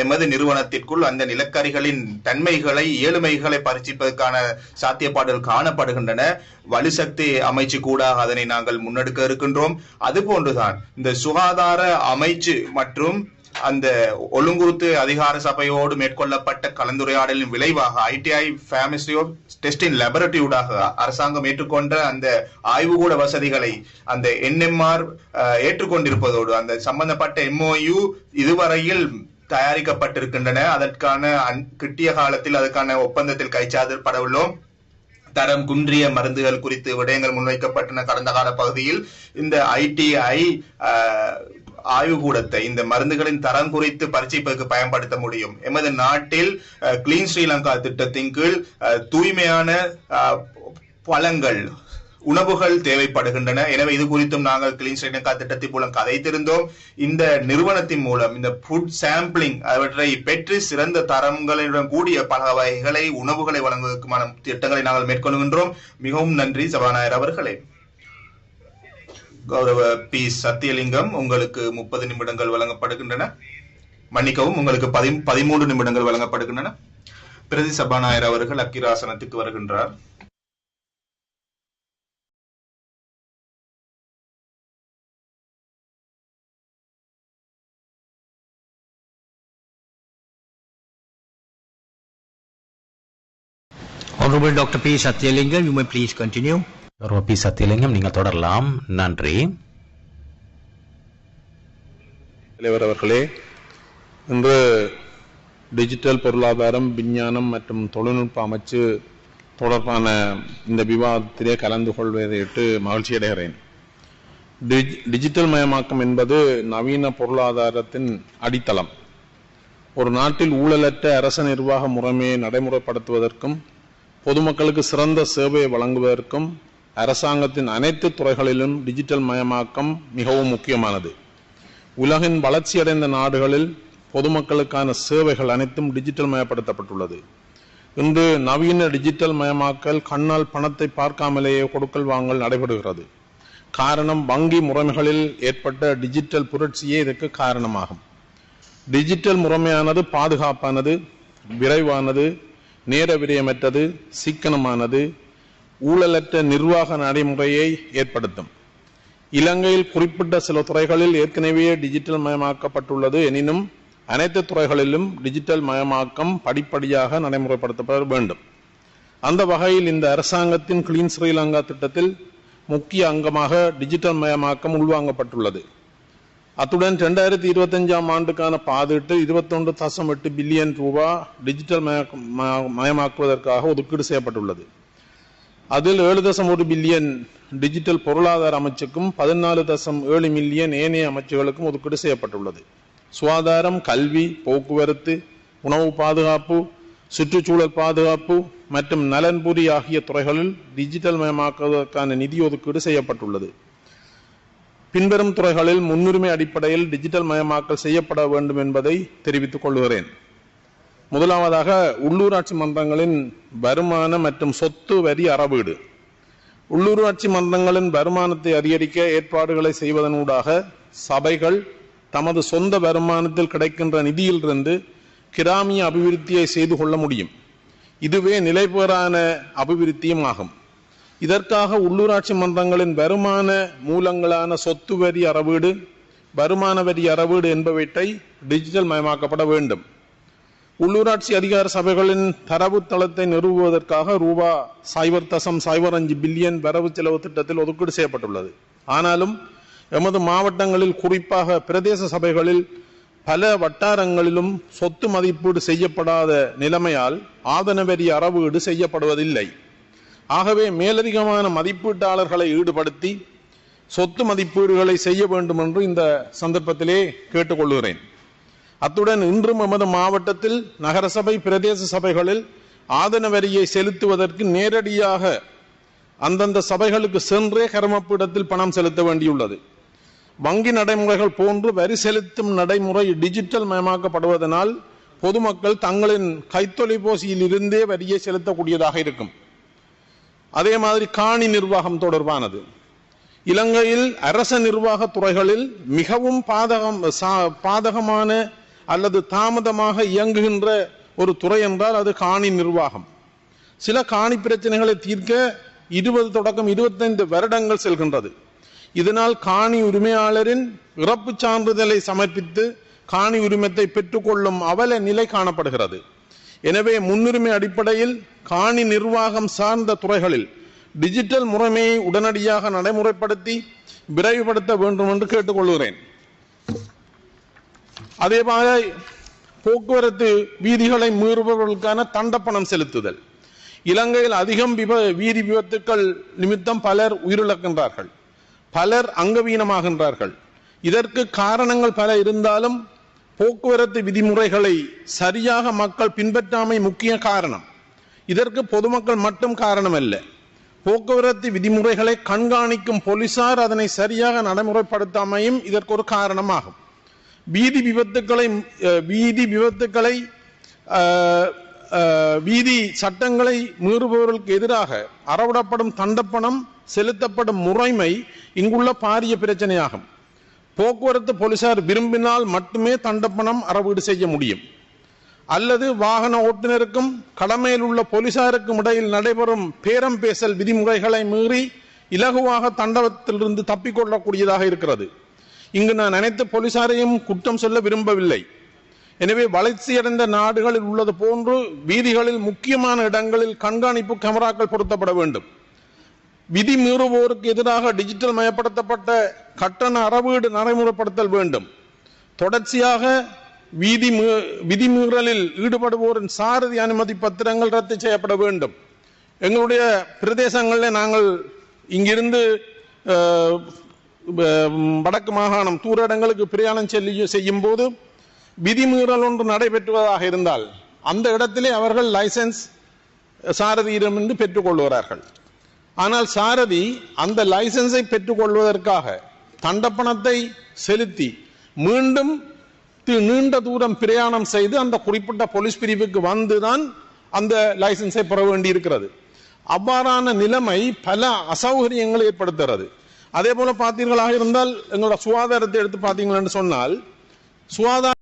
எமது நிறுவனத்திற்குள் அந்த நிலக்கரிகளின் தன்மைகளை ஏழுமைகளை பரீட்சிப்பதற்கான சாத்தியப்பாடுகள் காணப்படுகின்றன. வலுசக்தி அமைச்சு கூட அதனை நாங்கள் முன்னெடுக்க இருக்கின்றோம். அதுபோன்றுதான் இந்த சுகாதார அமைச்சு மற்றும் அந்த ஒழுங்குறுத்து அதிகார சபையோடு மேற்கொள்ளப்பட்ட கலந்துரையாடலின் விளைவாக ஐடிஐ ஃபேமசியோ டெஸ்டின் லெபரட்டரியூடாக அரசாங்கம் ஏற்றுக்கொண்ட அந்த ஆய்வுகூட வசதிகளை அந்த என்எம்ஆர் ஏற்றுக்கொண்டிருப்பதோடு அந்த சம்பந்தப்பட்ட எம்ஓயு இதுவரையில் தயாரிக்கப்பட்டிருக்கின்றன. அதற்கான கிட்டிய காலத்தில் அதற்கான ஒப்பந்தத்தில் கைச்சாதப்படவுள்ளோம் தரம் குன்றிய மருந்துகள் குறித்து விடயங்கள் முன்வைக்கப்பட்டன கடந்த கால பகுதியில். இந்த ஐடிஐ ஆய்வுகூடத்தை இந்த மருந்துகளின் தரம் குறித்து பரிசீலிப்பதற்கு பயன்படுத்த முடியும். எமது நாட்டில் கிளீன் ஸ்ரீலங்கா திட்டத்தின் கீழ் அஹ், தூய்மையான பழங்கள் உணவுகள் தேவைப்படுகின்றன. எனவே இது குறித்தும் நாங்கள் கிளீன் ஸ்ரீலங்கா திட்டத்தின் மூலம் கதைத்திருந்தோம். இந்த நிறுவனத்தின் மூலம் இந்த ஃபுட் சாம்பிளிங் அவற்றை பெற்று சிறந்த தரங்களுடன் கூடிய பல வகைகளை உணவுகளை வழங்குவதற்குமான திட்டங்களை நாங்கள் மேற்கொள்கின்றோம். மிகவும் நன்றி சபாநாயகர் அவர்களே. கௌரவ பி. சத்தியலிங்கம் உங்களுக்கு முப்பது நிமிடங்கள் வழங்கப்படுகின்றன. மன்னிக்கவும் உங்களுக்கு பதி பதிமூன்று நிமிடங்கள் வழங்கப்படுகின்றன. பிரதி சபாநாயகர் அவர்கள் அக்கிராசனத்துக்கு வருகின்றார். Honorable Dr. P. Satyalingam, you may please continue. கௌரவ பி சத்தியலிங்கம் நீங்கள் தொடரலாம் நன்றி தலைவர் அவர்களே இன்று டிஜிட்டல் பொருளாதாரம் விஞ்ஞானம் மற்றும் தொழில்நுட்ப அமைச்சு தொடர்பான இந்த விவாதத்திலே கலந்து கொள்வதையிட்டு மகிழ்ச்சி அடைகிறேன் டிஜி- டிஜிட்டல் மயமாக்கம் என்பது நவீன பொருளாதாரத்தின் அடித்தளம் ஒரு நாட்டில் ஊழலற்ற அரச நிர்வாக முறைமையை நடைமுறைப்படுத்துவதற்கும் பொதுமக்களுக்கு சிறந்த சேவையை வழங்குவதற்கும் அரசாங்கத்தின் அனைத்து துறைகளிலும் டிஜிட்டல் மயமாக்கம் மிகவும் முக்கியமானது. உலகின் வளர்ச்சியடைந்த நாடுகளில் பொதுமக்களுக்கான சேவைகள் அனைத்தும் டிஜிட்டல் மயப்படுத்தப்பட்டுள்ளது. இன்று நவீன டிஜிட்டல் மயமாக்கல் கண்ணால் பணத்தை பார்க்காமலேயே கொடுக்கல் வாங்கல் நடைபெறுகிறது. காரணம் வங்கி முறைமைகளில் ஏற்பட்ட டிஜிட்டல் புரட்சியே இதற்கு காரணமாகும். டிஜிட்டல் முறைமையானது பாதுகாப்பானது விரைவானது நேர விரயமற்றது சிக்கனமானது ஊழலற்ற நிர்வாக நடைமுறையை ஏற்படுத்தும். இலங்கையில் குறிப்பிட்ட சில துறைகளில் ஏற்கனவே டிஜிட்டல் மயமாக்கப்பட்டுள்ளது எனினும் அனைத்து துறைகளிலும் டிஜிட்டல் மயமாக்கம் படிப்படியாக நடைமுறைப்படுத்தப்பட வேண்டும். அந்த வகையில் இந்த அரசாங்கத்தின் கிளீன் ஸ்ரீலங்கா திட்டத்தில் முக்கிய அங்கமாக டிஜிட்டல் மயமாக்கம் உள்வாங்கப்பட்டுள்ளது. அத்துடன் ரெண்டாயிரத்தி இருபத்தஞ்சாம் ஆண்டுக்கான பாதிட்டு இருபத்தொன்று தசம் எட்டு பில்லியன் ரூபா டிஜிட்டல் மயமாக்குவதற்காக ஒதுக்கீடு செய்யப்பட்டுள்ளது. அதில் ஏழு தசம் ஒரு பில்லியன் டிஜிட்டல் பொருளாதார அமைச்சுக்கும் பதினாலு தசம் ஏழு மில்லியன் ஏனைய அமைச்சுகளுக்கும் ஒதுக்கீடு செய்யப்பட்டுள்ளது. சுகாதாரம் கல்வி போக்குவரத்து உணவு பாதுகாப்பு சுற்றுச்சூழல் பாதுகாப்பு மற்றும் நலன்புரி ஆகிய துறைகளில் டிஜிட்டல் மயமாக்குவதற்கான நிதி ஒதுக்கீடு செய்யப்பட்டுள்ளது. பின்வரும் துறைகளில் முன்னுரிமை அடிப்படையில் டிஜிட்டல் மயமாக்கல் செய்யப்பட வேண்டும் என்பதை தெரிவித்துக் கொள்கிறேன். முதலாவதாக உள்ளூராட்சி மன்றங்களின் வருமான மற்றும் சொத்து வரி அறவீடு. உள்ளூராட்சி மன்றங்களின் வருமானத்தை அதிகரிக்க ஏற்பாடுகளை செய்வதனூடாக சபைகள் தமது சொந்த வருமானத்தில் கிடைக்கின்ற நிதியிலிருந்து கிராமிய அபிவிருத்தியை செய்து கொள்ள முடியும். இதுவே நிலைபெறான அபிவிருத்தியும் ஆகும். இதற்காக உள்ளூராட்சி மன்றங்களின் வருமான மூலங்களான சொத்து வரி அறவீடு வருமான வரி அறவீடு என்பவற்றை டிஜிட்டல் மயமாக்கப்பட வேண்டும். உள்ளூராட்சி அதிகார சபைகளின் தரவு தளத்தை நிறுவுவதற்காக ரூபா சைபர் தசம் சைபர் அஞ்சு பில்லியன் வரவு செலவு திட்டத்தில் ஒதுக்கீடு செய்யப்பட்டுள்ளது. ஆனாலும் எமது மாவட்டங்களில் குறிப்பாக பிரதேச சபைகளில் பல வட்டாரங்களிலும் சொத்து மதிப்பீடு செய்யப்படாத நிலைமையால் ஆதன வரி அறவீடு செய்யப்படுவதில்லை. ஆகவே மேலதிகமான மதிப்பீட்டாளர்களை ஈடுபடுத்தி சொத்து மதிப்பீடுகளை செய்ய வேண்டும் என்று இந்த சந்தர்ப்பத்திலே கேட்டுக்கொள்கிறேன். அத்துடன் இன்றும் எமது மாவட்டத்தில் நகரசபை பிரதேச சபைகளில் ஆதன வரியை செலுத்துவதற்கு நேரடியாக அந்தந்த சபைகளுக்கு சென்றே கர்மப்பீடத்தில் பணம் செலுத்த வேண்டியுள்ளது. வங்கி நடைமுறைகள் போன்று வரி செலுத்தும் நடைமுறை டிஜிட்டல் மயமாக்கப்படுவதனால் பொதுமக்கள் தங்களின் கைத்தொலைபேசியில் இருந்தே வரியை செலுத்தக்கூடியதாக இருக்கும். அதே மாதிரி காணி நிர்வாகம் தொடர்பானது. இலங்கையில் அரச நிர்வாக துறைகளில் மிகவும் பாதகம் சா- பாதகமான அல்லது தாமதமாக இயங்குகின்ற ஒரு துறை என்றால் அது காணி நிர்வாகம். சில காணி பிரச்சனைகளை தீர்க்க இருபது தொடக்கம் இருபத்தைந்து வருடங்கள் செல்கின்றது. இதனால் காணி உரிமையாளரின் இறப்புச் சான்றிதழை சமர்ப்பித்து காணி உரிமத்தை பெற்றுக்கொள்ளும் அவல நிலை காணப்படுகிறது. எனவே முன்னுரிமை அடிப்படையில் காணி நிர்வாகம் சார்ந்த துறைகளில் டிஜிட்டல் முறைமையை உடனடியாக நடைமுறைப்படுத்தி விரைவுபடுத்த வேண்டும் என்று கேட்டுக்கொள்கிறேன். அதேபோல போக்குவரத்து வீதிகளை மீறுபவர்களுக்கான தண்டப்பணம் செலுத்துதல். இலங்கையில் அதிகம் விப வீதி விபத்துக்கள் நிமித்தம் பலர் உயிரிழக்கின்றார்கள். பலர் அங்கவீனமாகின்றார்கள். இதற்கு காரணங்கள் பல இருந்தாலும் போக்குவரத்து விதிமுறைகளை சரியாக மக்கள் பின்பற்றாமை முக்கிய காரணம். இதற்கு பொதுமக்கள் மட்டும் காரணம் அல்ல போக்குவரத்து விதிமுறைகளை கண்காணிக்கும் போலீசார் அதனை சரியாக நடைமுறைப்படுத்தாமையும் இதற்கு ஒரு காரணமாகும். வீதி விபத்துக்களை வீதி விபத்துக்களை வீதி சட்டங்களை மீறுபவர்களுக்கு எதிராக அறவிடப்படும் தண்டப்பணம் செலுத்தப்படும் முறைமை இங்குள்ள பாரிய பிரச்சனையாகும். போக்குவரத்து போலீசார் விரும்பினால் மட்டுமே தண்டப்பணம் அறவீடு செய்ய முடியும். அல்லது வாகன ஓட்டுநருக்கும் கடமையில் உள்ள போலீசாருக்கும் இடையில் நடைபெறும் பேரம் பேசல் விதிமுறைகளை மீறி இலகுவாக தண்டவத்திலிருந்து தப்பிக்கொள்ளக்கூடியதாக இருக்கிறது. இங்கு நான் அனைத்து போலீசாரையும் குற்றம் சொல்ல விரும்பவில்லை. எனவே வளர்ச்சியடைந்த நாடுகளில் உள்ளது போன்று வீதிகளில் முக்கியமான இடங்களில் கண்காணிப்பு கேமராக்கள் பொருத்தப்பட வேண்டும். விதி மீறுவோருக்கு எதிராக டிஜிட்டல் மயப்படுத்தப்பட்ட கட்டண அறவீடு நடைமுறைப்படுத்தல் வேண்டும். தொடர்ச்சியாக வீதி மீ- விதிமீறலில் ஈடுபடுவோரின் சாரதி அனுமதி பத்திரங்கள் ரத்து செய்யப்பட வேண்டும். எங்களுடைய பிரதேசங்களில் நாங்கள் இங்கிருந்து வ- வடக்கு மாகாணம் தூர இடங்களுக்கு பிரயாணம் செல்லி செய்யும் போது விதிமீறல் ஒன்று நடைபெற்றுவதாக இருந்தால் அந்த இடத்திலே அவர்கள் லைசன்ஸ் சாரதியிடமிருந்து பெற்றுக்கொள்கிறார்கள். ஆனால் சாரதி அந்த லைசன்ஸை பெற்றுக்கொள்வதற்காக தண்டப்பணத்தை செலுத்தி மீண்டும் நீண்ட தூரம் பிரயாணம் செய்து அந்த குறிப்பிட்ட போலீஸ் பிரிவுக்கு வந்துதான் அந்த லைசன்ஸை பெற வேண்டியிருக்கிறது. அவ்வாறான நிலைமை பல அசௌகரியங்களை ஏற்படுத்துகிறது. அதே போல பார்த்தீர்களாக இருந்தால் எங்களோட சுகாதாரத்தை எடுத்து பார்த்தீங்களா சொன்னால் சுகாதார